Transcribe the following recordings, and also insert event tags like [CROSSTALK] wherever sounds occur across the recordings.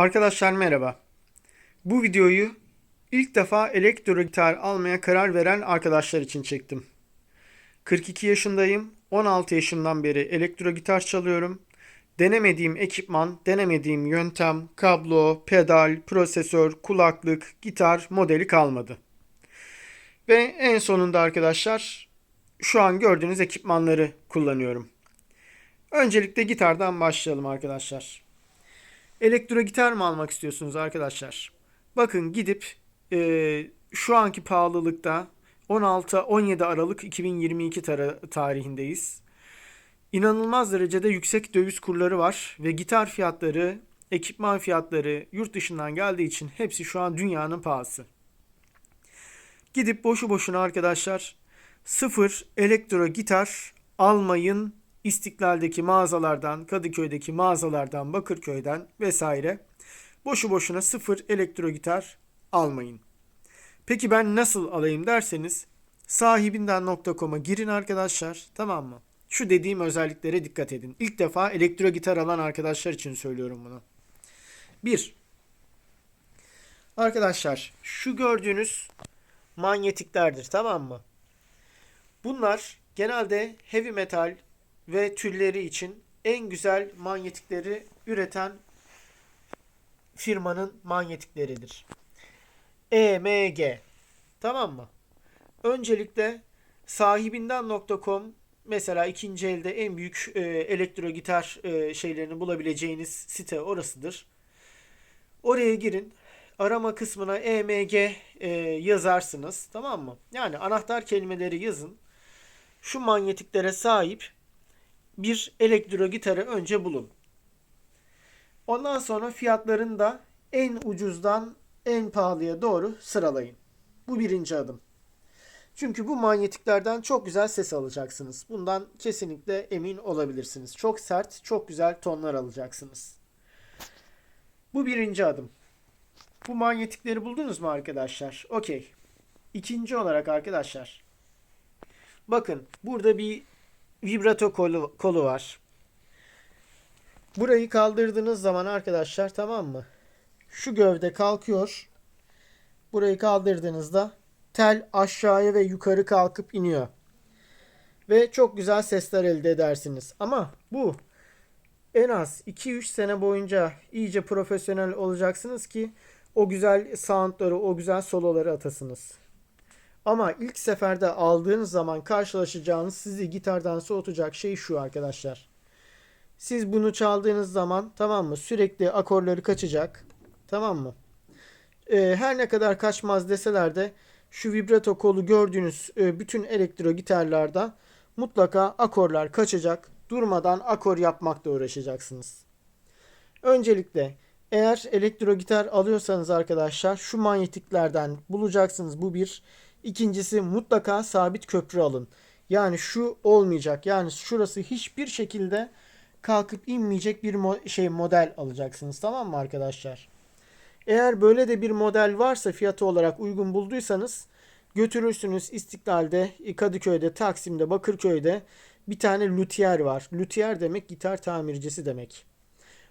Arkadaşlar merhaba. Bu videoyu ilk defa elektro gitar almaya karar veren arkadaşlar için çektim. 42 yaşındayım. 16 yaşımdan beri elektro gitar çalıyorum. Denemediğim ekipman, denemediğim yöntem, kablo, pedal, prosesör, kulaklık, gitar modeli kalmadı. Ve en sonunda arkadaşlar şu an gördüğünüz ekipmanları kullanıyorum. Öncelikle gitardan başlayalım arkadaşlar. Elektro gitar mı almak istiyorsunuz arkadaşlar? Bakın gidip e, şu anki pahalılıkta 16-17 Aralık 2022 tara- tarihindeyiz. İnanılmaz derecede yüksek döviz kurları var ve gitar fiyatları, ekipman fiyatları yurt dışından geldiği için hepsi şu an dünyanın pahası. Gidip boşu boşuna arkadaşlar sıfır elektro gitar almayın İstiklal'deki mağazalardan, Kadıköy'deki mağazalardan, Bakırköy'den vesaire boşu boşuna sıfır elektro gitar almayın. Peki ben nasıl alayım derseniz sahibinden.com'a girin arkadaşlar tamam mı? Şu dediğim özelliklere dikkat edin. İlk defa elektro gitar alan arkadaşlar için söylüyorum bunu. 1. Arkadaşlar şu gördüğünüz manyetiklerdir tamam mı? Bunlar genelde heavy metal ve türleri için en güzel manyetikleri üreten firmanın manyetikleridir. EMG. Tamam mı? Öncelikle sahibinden.com mesela ikinci elde en büyük e, elektro gitar e, şeylerini bulabileceğiniz site orasıdır. Oraya girin. Arama kısmına EMG e, yazarsınız. Tamam mı? Yani anahtar kelimeleri yazın. Şu manyetiklere sahip bir elektro gitarı önce bulun. Ondan sonra fiyatlarını da en ucuzdan en pahalıya doğru sıralayın. Bu birinci adım. Çünkü bu manyetiklerden çok güzel ses alacaksınız. Bundan kesinlikle emin olabilirsiniz. Çok sert, çok güzel tonlar alacaksınız. Bu birinci adım. Bu manyetikleri buldunuz mu arkadaşlar? Okey. İkinci olarak arkadaşlar. Bakın burada bir vibrato kolu, kolu var. Burayı kaldırdığınız zaman arkadaşlar tamam mı? Şu gövde kalkıyor. Burayı kaldırdığınızda tel aşağıya ve yukarı kalkıp iniyor. Ve çok güzel sesler elde edersiniz. Ama bu en az 2-3 sene boyunca iyice profesyonel olacaksınız ki o güzel soundları, o güzel soloları atasınız. Ama ilk seferde aldığınız zaman karşılaşacağınız sizi gitardan soğutacak şey şu arkadaşlar. Siz bunu çaldığınız zaman tamam mı sürekli akorları kaçacak. Tamam mı? Ee, her ne kadar kaçmaz deseler de şu vibrato kolu gördüğünüz e, bütün elektro gitarlarda mutlaka akorlar kaçacak. Durmadan akor yapmakla uğraşacaksınız. Öncelikle eğer elektro gitar alıyorsanız arkadaşlar şu manyetiklerden bulacaksınız. Bu bir. İkincisi mutlaka sabit köprü alın. Yani şu olmayacak. Yani şurası hiçbir şekilde kalkıp inmeyecek bir mo- şey model alacaksınız. Tamam mı arkadaşlar? Eğer böyle de bir model varsa fiyatı olarak uygun bulduysanız götürürsünüz İstiklal'de, Kadıköy'de, Taksim'de, Bakırköy'de bir tane luthier var. Luthier demek gitar tamircisi demek.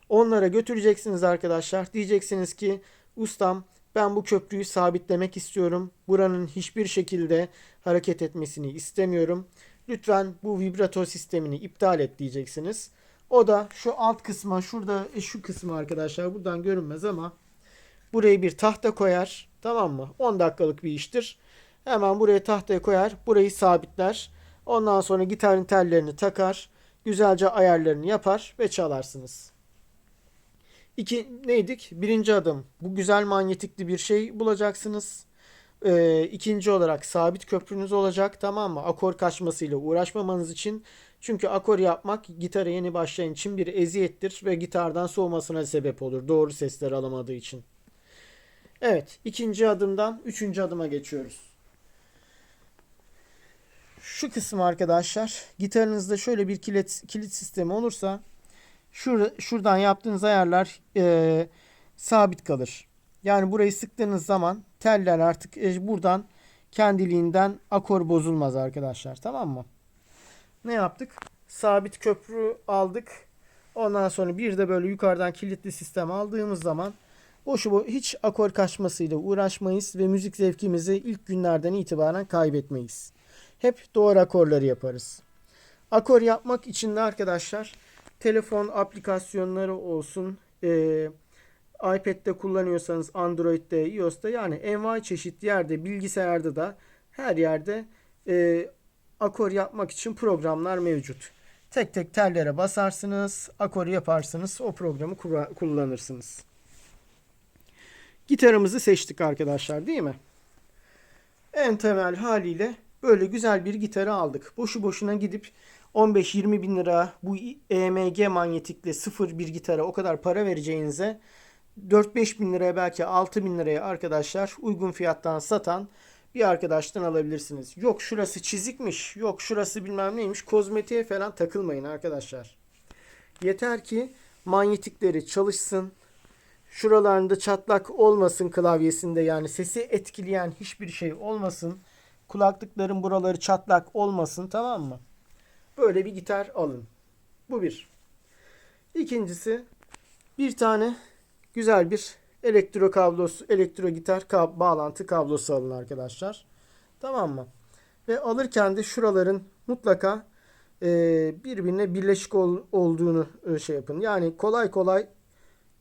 Onlara götüreceksiniz arkadaşlar. Diyeceksiniz ki ustam ben bu köprüyü sabitlemek istiyorum. Buranın hiçbir şekilde hareket etmesini istemiyorum. Lütfen bu vibrato sistemini iptal et diyeceksiniz. O da şu alt kısma şurada e, şu kısmı arkadaşlar buradan görünmez ama buraya bir tahta koyar. Tamam mı? 10 dakikalık bir iştir. Hemen buraya tahtaya koyar. Burayı sabitler. Ondan sonra gitarın tellerini takar. Güzelce ayarlarını yapar ve çalarsınız. İki neydik? Birinci adım bu güzel manyetikli bir şey bulacaksınız. Ee, ikinci olarak sabit köprünüz olacak tamam mı? Akor kaçmasıyla uğraşmamanız için. Çünkü akor yapmak gitara yeni başlayan için bir eziyettir ve gitardan soğumasına sebep olur. Doğru sesleri alamadığı için. Evet ikinci adımdan üçüncü adıma geçiyoruz. Şu kısmı arkadaşlar gitarınızda şöyle bir kilit, kilit sistemi olursa şur, şuradan yaptığınız ayarlar e, sabit kalır. Yani burayı sıktığınız zaman teller artık e, buradan kendiliğinden akor bozulmaz arkadaşlar. Tamam mı? Ne yaptık? Sabit köprü aldık. Ondan sonra bir de böyle yukarıdan kilitli sistem aldığımız zaman boşu bu hiç akor kaçmasıyla uğraşmayız ve müzik zevkimizi ilk günlerden itibaren kaybetmeyiz. Hep doğru akorları yaparız. Akor yapmak için de arkadaşlar telefon aplikasyonları olsun, e, iPad'de kullanıyorsanız Android'de, iOS'ta yani envai çeşit yerde, bilgisayarda da her yerde e, akor yapmak için programlar mevcut. Tek tek tellere basarsınız, akoru yaparsınız, o programı kullanırsınız. Gitarımızı seçtik arkadaşlar değil mi? En temel haliyle böyle güzel bir gitarı aldık. Boşu boşuna gidip 15-20 bin lira bu EMG manyetikle sıfır bir gitara o kadar para vereceğinize 4-5 bin liraya belki 6 bin liraya arkadaşlar uygun fiyattan satan bir arkadaştan alabilirsiniz. Yok şurası çizikmiş, yok şurası bilmem neymiş, kozmetiğe falan takılmayın arkadaşlar. Yeter ki manyetikleri çalışsın, şuralarında çatlak olmasın klavyesinde yani sesi etkileyen hiçbir şey olmasın. Kulaklıkların buraları çatlak olmasın tamam mı? Böyle bir gitar alın. Bu bir. İkincisi bir tane güzel bir elektro kablosu, elektro gitar kab- bağlantı kablosu alın arkadaşlar. Tamam mı? Ve alırken de şuraların mutlaka e, birbirine birleşik ol- olduğunu şey yapın. Yani kolay kolay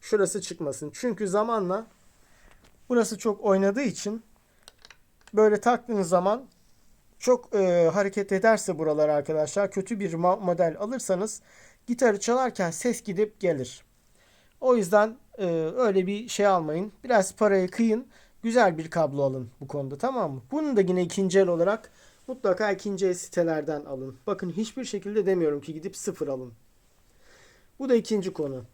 şurası çıkmasın. Çünkü zamanla burası çok oynadığı için böyle taktığınız zaman çok e, hareket ederse buralar arkadaşlar kötü bir model alırsanız gitarı çalarken ses gidip gelir. O yüzden e, öyle bir şey almayın. Biraz parayı kıyın. Güzel bir kablo alın bu konuda tamam mı? Bunu da yine ikinci el olarak mutlaka ikinci el sitelerden alın. Bakın hiçbir şekilde demiyorum ki gidip sıfır alın. Bu da ikinci konu.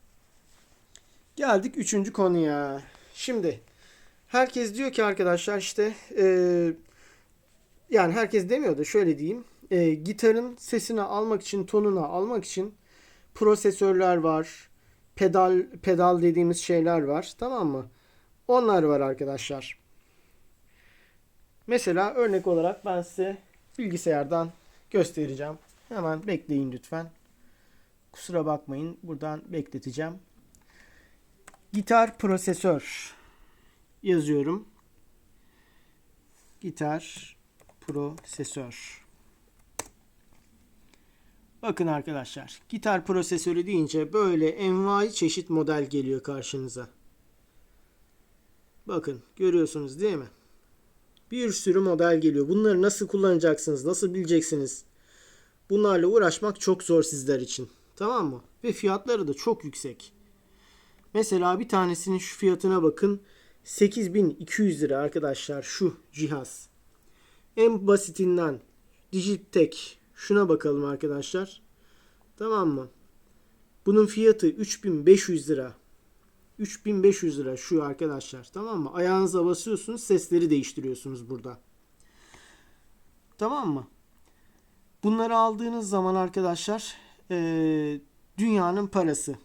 Geldik üçüncü konuya. Şimdi herkes diyor ki arkadaşlar işte e, yani herkes demiyor da şöyle diyeyim. E, gitarın sesini almak için, tonunu almak için prosesörler var. Pedal pedal dediğimiz şeyler var. Tamam mı? Onlar var arkadaşlar. Mesela örnek olarak ben size bilgisayardan göstereceğim. Hemen bekleyin lütfen. Kusura bakmayın. Buradan bekleteceğim. Gitar prosesör yazıyorum. Gitar prosesör. Bakın arkadaşlar. Gitar prosesörü deyince böyle envai çeşit model geliyor karşınıza. Bakın görüyorsunuz değil mi? Bir sürü model geliyor. Bunları nasıl kullanacaksınız? Nasıl bileceksiniz? Bunlarla uğraşmak çok zor sizler için. Tamam mı? Ve fiyatları da çok yüksek. Mesela bir tanesinin şu fiyatına bakın. 8200 lira arkadaşlar şu cihaz. En basitinden Digitech şuna bakalım arkadaşlar. Tamam mı? Bunun fiyatı 3500 lira. 3500 lira şu arkadaşlar. Tamam mı? Ayağınıza basıyorsunuz sesleri değiştiriyorsunuz burada. Tamam mı? Bunları aldığınız zaman arkadaşlar eee, dünyanın parası.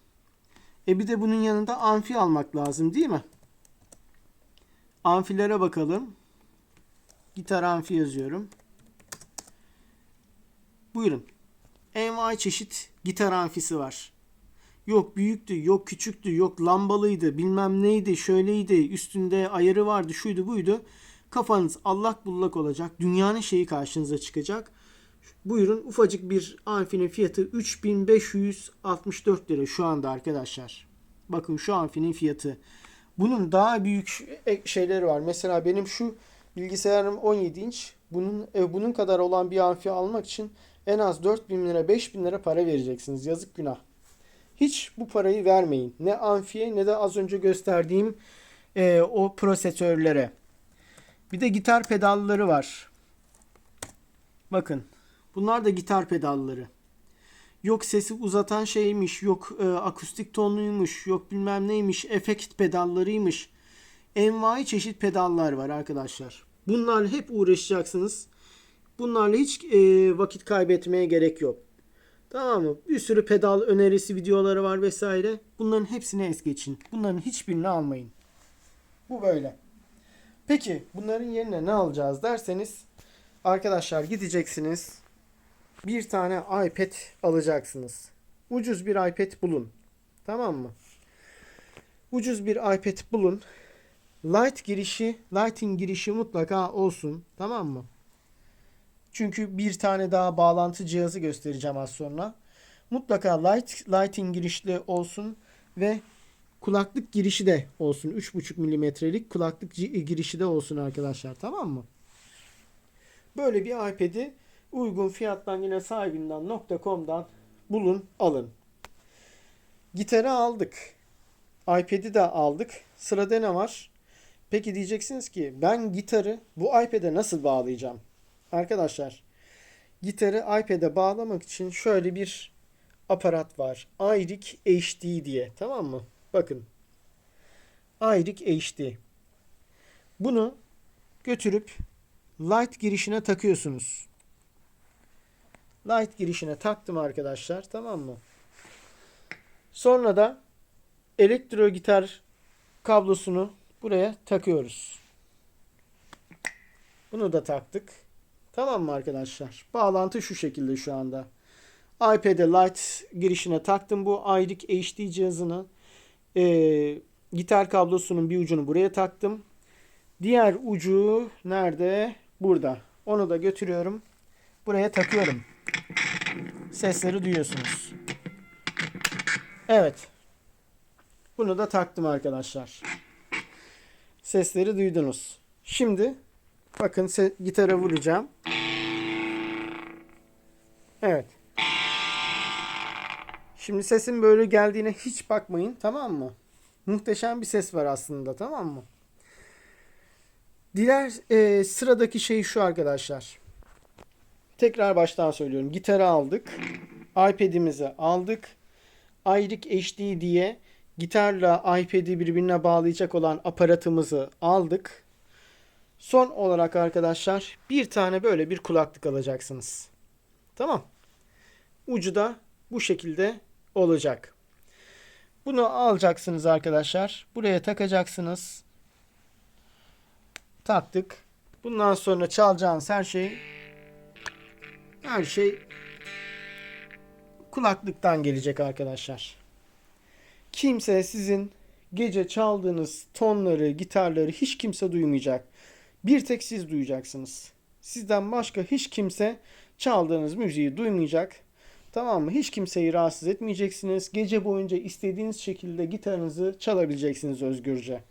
E bir de bunun yanında amfi almak lazım değil mi? Amfilere bakalım. Gitar amfi yazıyorum. Buyurun. Envai çeşit gitar amfisi var. Yok büyüktü, yok küçüktü, yok lambalıydı, bilmem neydi, şöyleydi, üstünde ayarı vardı, şuydu buydu. Kafanız allak bullak olacak. Dünyanın şeyi karşınıza çıkacak. Buyurun ufacık bir amfinin fiyatı 3564 lira şu anda arkadaşlar. Bakın şu amfinin fiyatı. Bunun daha büyük e- şeyleri var. Mesela benim şu bilgisayarım 17 inç. Bunun e, bunun kadar olan bir amfi almak için en az 4000 lira 5000 lira para vereceksiniz. Yazık günah. Hiç bu parayı vermeyin. Ne amfiye ne de az önce gösterdiğim e, o prosesörlere. Bir de gitar pedalları var. Bakın. Bunlar da gitar pedalları. Yok sesi uzatan şeymiş, yok e, akustik tonluymuş, yok bilmem neymiş, efekt pedallarıymış. Envai çeşit pedallar var arkadaşlar. Bunlarla hep uğraşacaksınız. Bunlarla hiç e, vakit kaybetmeye gerek yok. Tamam mı? Bir sürü pedal önerisi videoları var vesaire. Bunların hepsini es geçin. Bunların hiçbirini almayın. Bu böyle. Peki bunların yerine ne alacağız derseniz arkadaşlar gideceksiniz. Bir tane iPad alacaksınız. Ucuz bir iPad bulun. Tamam mı? Ucuz bir iPad bulun. Light girişi, Lighting girişi mutlaka olsun. Tamam mı? Çünkü bir tane daha bağlantı cihazı göstereceğim az sonra. Mutlaka light, lighting girişli olsun ve kulaklık girişi de olsun. 3.5 milimetrelik kulaklık girişi de olsun arkadaşlar. Tamam mı? Böyle bir iPad'i uygun fiyattan yine sahibinden .com'dan bulun alın. Gitarı aldık. iPad'i de aldık. Sırada ne var? Peki diyeceksiniz ki ben gitarı bu iPad'e nasıl bağlayacağım? Arkadaşlar gitarı iPad'e bağlamak için şöyle bir aparat var. iRig HD diye. Tamam mı? Bakın. iRig HD. Bunu götürüp light girişine takıyorsunuz. Light girişine taktım arkadaşlar. Tamam mı? Sonra da elektro gitar kablosunu buraya takıyoruz. Bunu da taktık. Tamam mı arkadaşlar? Bağlantı şu şekilde şu anda. iPad'e Light girişine taktım bu iRig HD cihazını. Ee, gitar kablosunun bir ucunu buraya taktım. Diğer ucu nerede? Burada. Onu da götürüyorum. Buraya takıyorum. Sesleri duyuyorsunuz. Evet. Bunu da taktım arkadaşlar. Sesleri duydunuz. Şimdi bakın gitara vuracağım. Evet. Şimdi sesin böyle geldiğine hiç bakmayın tamam mı? Muhteşem bir ses var aslında tamam mı? Diğer e, sıradaki şey şu arkadaşlar. Tekrar baştan söylüyorum. Gitarı aldık. iPad'imizi aldık. iRig HD diye gitarla iPad'i birbirine bağlayacak olan aparatımızı aldık. Son olarak arkadaşlar bir tane böyle bir kulaklık alacaksınız. Tamam. Ucu da bu şekilde olacak. Bunu alacaksınız arkadaşlar. Buraya takacaksınız. Taktık. Bundan sonra çalacağınız her şey her şey kulaklıktan gelecek arkadaşlar. Kimse sizin gece çaldığınız tonları, gitarları hiç kimse duymayacak. Bir tek siz duyacaksınız. Sizden başka hiç kimse çaldığınız müziği duymayacak. Tamam mı? Hiç kimseyi rahatsız etmeyeceksiniz. Gece boyunca istediğiniz şekilde gitarınızı çalabileceksiniz özgürce.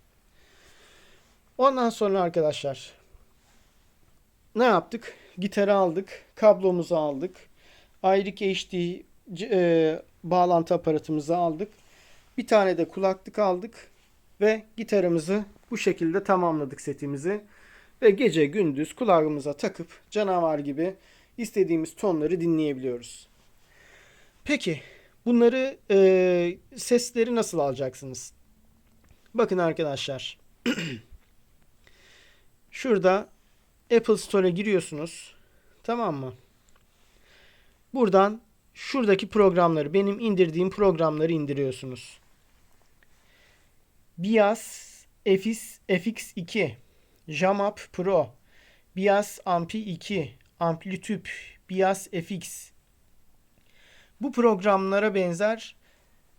Ondan sonra arkadaşlar ne yaptık? Gitarı aldık, kablomuzu aldık. iRig HD e, bağlantı aparatımızı aldık. Bir tane de kulaklık aldık ve gitarımızı bu şekilde tamamladık setimizi. Ve gece gündüz kulağımıza takıp canavar gibi istediğimiz tonları dinleyebiliyoruz. Peki bunları e, sesleri nasıl alacaksınız? Bakın arkadaşlar. [CLEARS THROAT] Şurada Apple Store'a giriyorsunuz. Tamam mı? Buradan şuradaki programları, benim indirdiğim programları indiriyorsunuz. Bias FX, FX2, Jamap Pro, Bias Ampi 2, Amplitüp, Bias FX. Bu programlara benzer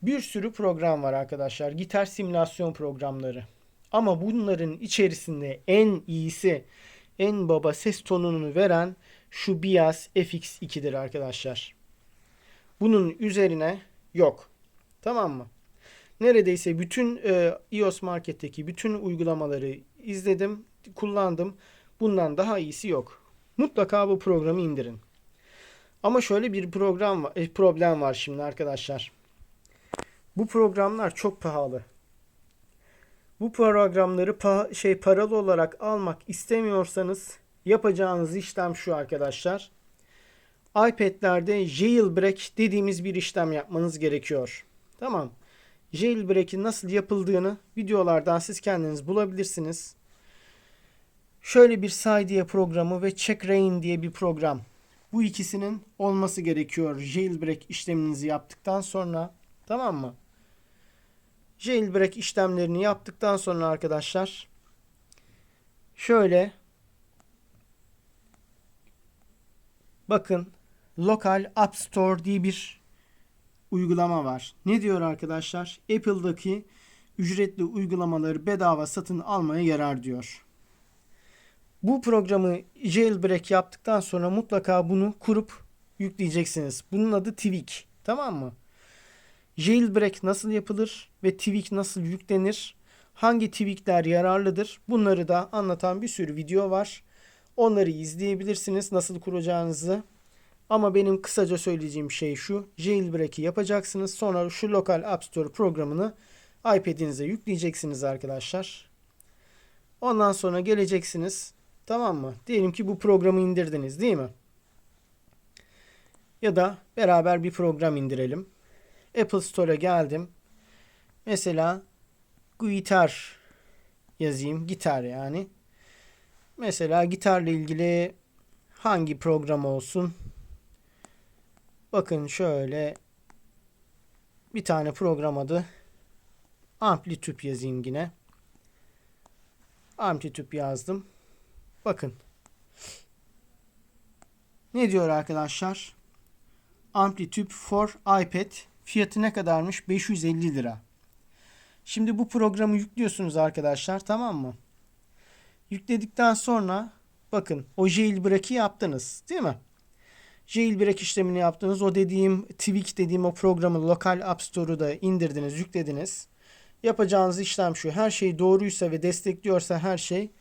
bir sürü program var arkadaşlar. Gitar simülasyon programları. Ama bunların içerisinde en iyisi, en baba ses tonunu veren şu Bias FX2'dir arkadaşlar. Bunun üzerine yok. Tamam mı? Neredeyse bütün e, iOS marketteki bütün uygulamaları izledim, kullandım. Bundan daha iyisi yok. Mutlaka bu programı indirin. Ama şöyle bir program var, e, problem var şimdi arkadaşlar. Bu programlar çok pahalı. Bu programları pa- şey paralı olarak almak istemiyorsanız yapacağınız işlem şu arkadaşlar. iPad'lerde jailbreak dediğimiz bir işlem yapmanız gerekiyor. Tamam. Jailbreak'in nasıl yapıldığını videolardan siz kendiniz bulabilirsiniz. Şöyle bir Cydia programı ve CheckRain diye bir program. Bu ikisinin olması gerekiyor jailbreak işleminizi yaptıktan sonra. Tamam mı? Jailbreak işlemlerini yaptıktan sonra arkadaşlar şöyle bakın Local App Store diye bir uygulama var. Ne diyor arkadaşlar? Apple'daki ücretli uygulamaları bedava satın almaya yarar diyor. Bu programı jailbreak yaptıktan sonra mutlaka bunu kurup yükleyeceksiniz. Bunun adı Tweak. Tamam mı? Jailbreak nasıl yapılır ve Tweak nasıl yüklenir? Hangi tweakler yararlıdır? Bunları da anlatan bir sürü video var. Onları izleyebilirsiniz nasıl kuracağınızı. Ama benim kısaca söyleyeceğim şey şu. Jailbreak'i yapacaksınız. Sonra şu lokal App Store programını iPad'inize yükleyeceksiniz arkadaşlar. Ondan sonra geleceksiniz. Tamam mı? Diyelim ki bu programı indirdiniz değil mi? Ya da beraber bir program indirelim. Apple Store'a geldim. Mesela gitar yazayım. Gitar yani. Mesela gitarla ilgili hangi program olsun? Bakın şöyle bir tane program adı Amplitude yazayım yine. Amplitude yazdım. Bakın. Ne diyor arkadaşlar? Amplitude for iPad fiyatı ne kadarmış? 550 lira. Şimdi bu programı yüklüyorsunuz arkadaşlar tamam mı? Yükledikten sonra bakın o jailbreak'i yaptınız değil mi? Jailbreak işlemini yaptınız. O dediğim Tweak dediğim o programı lokal App Store'u da indirdiniz, yüklediniz. Yapacağınız işlem şu. Her şey doğruysa ve destekliyorsa her şey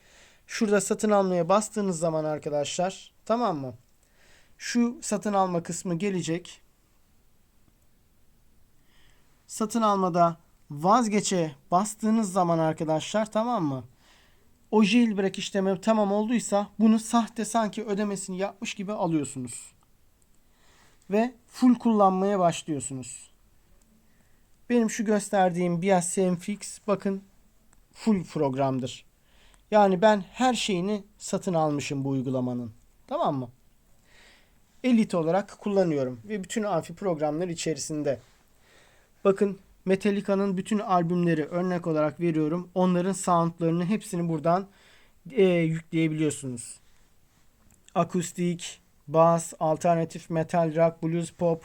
şurada satın almaya bastığınız zaman arkadaşlar tamam mı? Şu satın alma kısmı gelecek. Satın almada vazgeçe bastığınız zaman arkadaşlar tamam mı? O jailbreak işlemi tamam olduysa bunu sahte sanki ödemesini yapmış gibi alıyorsunuz. Ve full kullanmaya başlıyorsunuz. Benim şu gösterdiğim Bias Fix bakın full programdır. Yani ben her şeyini satın almışım bu uygulamanın. Tamam mı? Elite olarak kullanıyorum ve bütün amfi programlar içerisinde. Bakın Metallica'nın bütün albümleri örnek olarak veriyorum. Onların soundlarını hepsini buradan e, yükleyebiliyorsunuz. Akustik, bas, alternatif metal, rock, blues, pop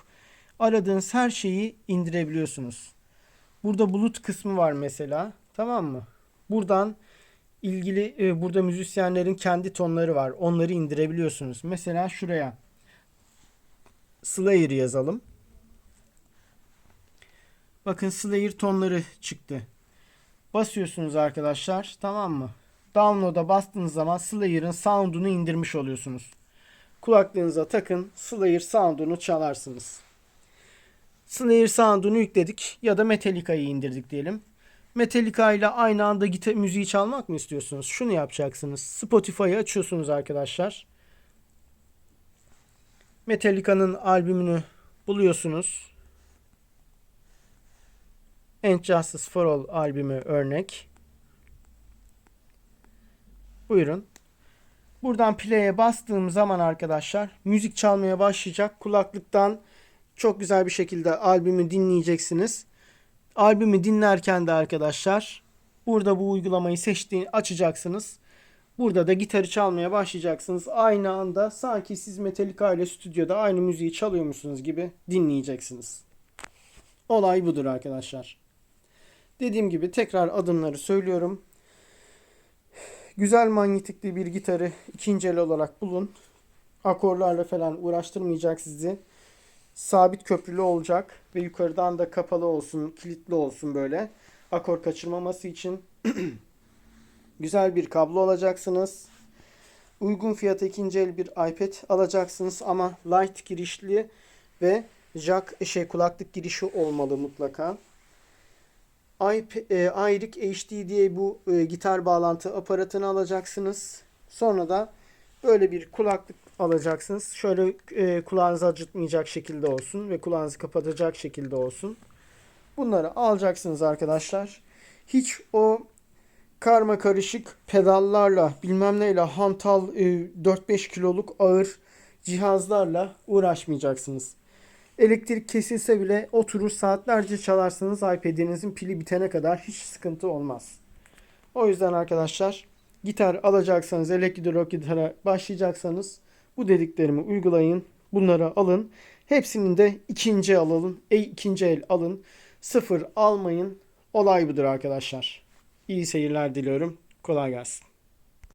aradığınız her şeyi indirebiliyorsunuz. Burada bulut kısmı var mesela. Tamam mı? Buradan ilgili e, burada müzisyenlerin kendi tonları var. Onları indirebiliyorsunuz. Mesela şuraya Slayer yazalım. Bakın Slayer tonları çıktı. Basıyorsunuz arkadaşlar. Tamam mı? Download'a bastığınız zaman Slayer'ın sound'unu indirmiş oluyorsunuz. Kulaklığınıza takın. Slayer sound'unu çalarsınız. Slayer sound'unu yükledik ya da Metallica'yı indirdik diyelim. Metallica ile aynı anda gitar müziği çalmak mı istiyorsunuz? Şunu yapacaksınız. Spotify'ı açıyorsunuz arkadaşlar. Metallica'nın albümünü buluyorsunuz. And Justice for All albümü örnek. Buyurun. Buradan play'e bastığım zaman arkadaşlar müzik çalmaya başlayacak. Kulaklıktan çok güzel bir şekilde albümü dinleyeceksiniz. Albümü dinlerken de arkadaşlar burada bu uygulamayı seçtiğini açacaksınız. Burada da gitarı çalmaya başlayacaksınız. Aynı anda sanki siz Metallica ile stüdyoda aynı müziği çalıyormuşsunuz gibi dinleyeceksiniz. Olay budur arkadaşlar. Dediğim gibi tekrar adımları söylüyorum. Güzel manyetikli bir gitarı ikinci el olarak bulun. Akorlarla falan uğraştırmayacak sizi. Sabit köprülü olacak ve yukarıdan da kapalı olsun, kilitli olsun böyle. Akor kaçırmaması için [CLEARS THROAT] güzel bir kablo alacaksınız. Uygun fiyata ikinci el bir iPad alacaksınız ama light girişli ve jack şey kulaklık girişi olmalı mutlaka. iRig HD diye bu e, gitar bağlantı aparatını alacaksınız. Sonra da böyle bir kulaklık alacaksınız. Şöyle e, kulağınızı acıtmayacak şekilde olsun ve kulağınızı kapatacak şekilde olsun. Bunları alacaksınız arkadaşlar. Hiç o karma karışık pedallarla bilmem neyle hantal e, 4-5 kiloluk ağır cihazlarla uğraşmayacaksınız. Elektrik kesilse bile oturur saatlerce çalarsınız iPad'inizin pili bitene kadar hiç sıkıntı olmaz. O yüzden arkadaşlar gitar alacaksanız elektrik gitara başlayacaksanız bu dediklerimi uygulayın. Bunları alın. Hepsinin de ikinci alalım. E, ikinci el alın. Sıfır almayın. Olay budur arkadaşlar. İyi seyirler diliyorum. Kolay gelsin.